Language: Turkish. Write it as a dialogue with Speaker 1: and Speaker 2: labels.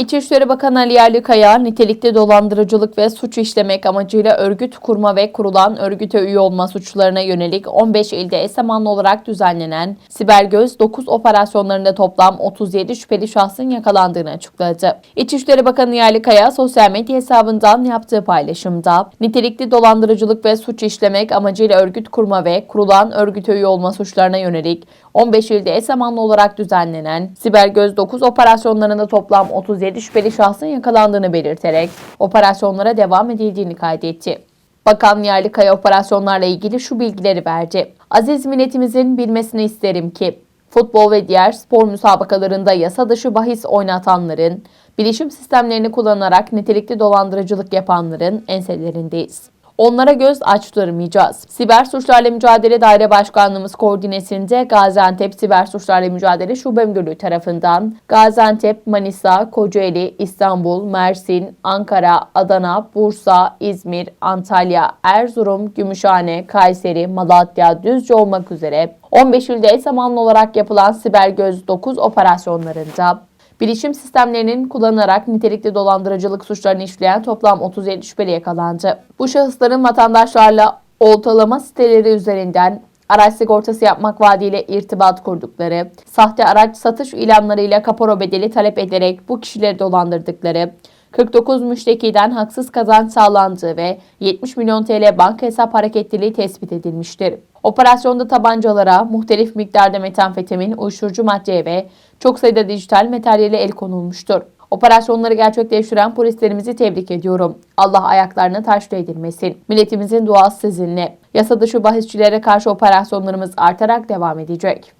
Speaker 1: İçişleri Bakanı Ali Yerlikaya, nitelikli dolandırıcılık ve suç işlemek amacıyla örgüt kurma ve kurulan örgüte üye olma suçlarına yönelik 15 ilde eş zamanlı olarak düzenlenen Siber Göz 9 operasyonlarında toplam 37 şüpheli şahsın yakalandığını açıkladı. İçişleri Bakanı Yerlikaya sosyal medya hesabından yaptığı paylaşımda, nitelikli dolandırıcılık ve suç işlemek amacıyla örgüt kurma ve kurulan örgüte üye olma suçlarına yönelik 15 ilde eş zamanlı olarak düzenlenen Siber Göz 9 operasyonlarında toplam 37 şüpheli şahsın yakalandığını belirterek operasyonlara devam edildiğini kaydetti. Bakan Yerlikaya operasyonlarla ilgili şu bilgileri verdi. Aziz milletimizin bilmesini isterim ki futbol ve diğer spor müsabakalarında yasa dışı bahis oynatanların, bilişim sistemlerini kullanarak nitelikli dolandırıcılık yapanların enselerindeyiz. Onlara göz açtırmayacağız. Siber Suçlarla Mücadele Daire Başkanlığımız koordinesinde Gaziantep Siber Suçlarla Mücadele Şube Müdürlüğü tarafından Gaziantep, Manisa, Kocaeli, İstanbul, Mersin, Ankara, Adana, Bursa, İzmir, Antalya, Erzurum, Gümüşhane, Kayseri, Malatya, Düzce olmak üzere 15 ilde zamanlı olarak yapılan Siber Göz 9 operasyonlarında Bilişim sistemlerinin kullanılarak nitelikli dolandırıcılık suçlarını işleyen toplam 37 şüpheli yakalandı. Bu şahısların vatandaşlarla oltalama siteleri üzerinden araç sigortası yapmak vaadiyle irtibat kurdukları, sahte araç satış ilanlarıyla kapora bedeli talep ederek bu kişileri dolandırdıkları, 49 müştekiden haksız kazanç sağlandığı ve 70 milyon TL banka hesap hareketliliği tespit edilmiştir. Operasyonda tabancalara, muhtelif miktarda metamfetamin, uyuşturucu maddeye ve çok sayıda dijital materyale el konulmuştur. Operasyonları gerçekleştiren polislerimizi tebrik ediyorum. Allah ayaklarını taş değdirmesin. Milletimizin duası sizinle. Yasa dışı bahisçilere karşı operasyonlarımız artarak devam edecek.